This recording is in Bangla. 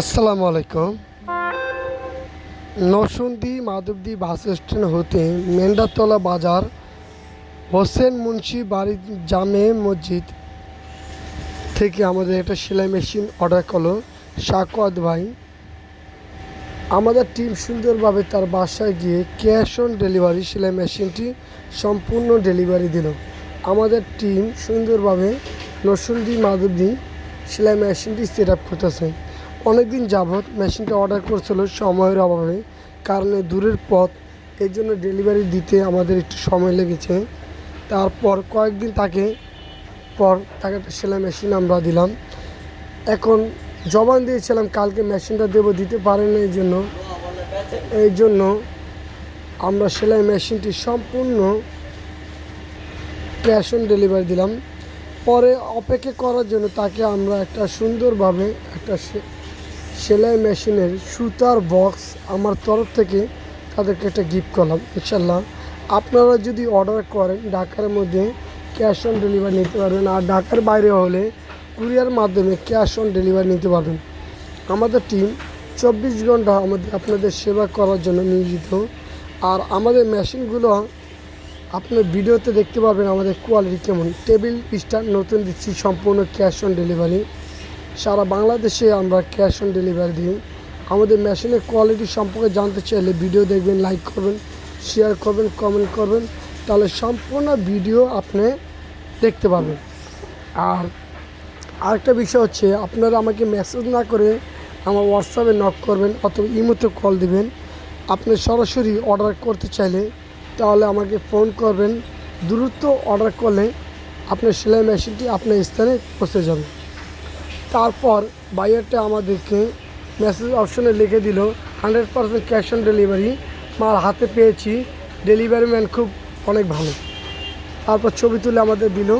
আসসালামু আলাইকুম। নরসুন্দি মাধবদী বাস স্ট্যান্ড হতে মেন্ডাতলা বাজার, হোসেন মুন্সি বাড়ি জামে মসজিদ থেকে আমাদের একটা সেলাই মেশিন অর্ডার করল সাকওয়াত ভাই। আমাদের টিম সুন্দরভাবে তার বাসায় গিয়ে ক্যাশ অন ডেলিভারি সেলাই মেশিনটি সম্পূর্ণ ডেলিভারি দিল। আমাদের টিম সুন্দরভাবে নরসুন্দি মাধবদী সেলাই মেশিনটি সেট আপ করতেছে। অনেকদিন যাবৎ মেশিনটা অর্ডার করছিল সময়ের অভাবে, কারণে দূরের পথ এই জন্য ডেলিভারি দিতে আমাদের একটু সময় লেগেছে। তারপর কয়েকদিন তাকে, পর তাকে একটা সেলাই মেশিন আমরা দিলাম। এখন জবান দিয়েছিলাম, কালকে মেশিনটা দেবো, দিতে পারেন এই জন্য। এই জন্য আমরা সেলাই মেশিনটি সম্পূর্ণ ক্যাশ অন ডেলিভারি দিলাম। পরে অপেক্ষা করার জন্য তাকে আমরা একটা সুন্দরভাবে একটা সেলাই মেশিনের সুতার বক্স আমার তরফ থেকে তাদেরকে একটা গিফট করলাম। ইনশাল্লাহ আপনারা যদি অর্ডার করেন, ঢাকার মধ্যে ক্যাশ অন ডেলিভারি নিতে পারবেন আর ঢাকার বাইরে হলে কুরিয়ার মাধ্যমে ক্যাশ অন ডেলিভারি নিতে পারবেন। আমাদের টিম চব্বিশ ঘণ্টা আমাদের আপনাদের সেবা করার জন্য নিয়োজিত। আর আমাদের মেশিনগুলো আপনার ভিডিওতে দেখতে পাবেন আমাদের কোয়ালিটি কেমন। টেবিল স্টার নতুন দিচ্ছি, সম্পূর্ণ ক্যাশ অন ডেলিভারি সারা বাংলাদেশে আমরা ক্যাশ অন ডেলিভারি দিই। আমাদের মেশিনের কোয়ালিটি সম্পর্কে জানতে চাইলে ভিডিও দেখবেন লাইক করবেন শেয়ার করবেন কমেন্ট করবেন। তাহলে সম্পূর্ণ ভিডিও আপনি দেখতে পাবেন আর আরেকটা বিষয় হচ্ছে, আপনারা আমাকে মেসেজ না করে আমার হোয়াটসঅ্যাপে নক করবেন অথবা ইমোতে কল দিবেন। আপনি সরাসরি অর্ডার করতে চাইলে তাহলে আমাকে ফোন করবেন। দ্রুত অর্ডার করলে আপনার সেলাই মেশিনটি আপনার স্থানে পৌঁছে যাবে। তারপর বাইয়ারটা আমাদেরকে মেসেজ অপশনে লিখে দিল hundred percent cash on delivery মাল হাতে পেয়েছি ডেলিভারি ম্যান খুব অনেক ভালো। তারপর ছবি তুলে আমাদের দিল।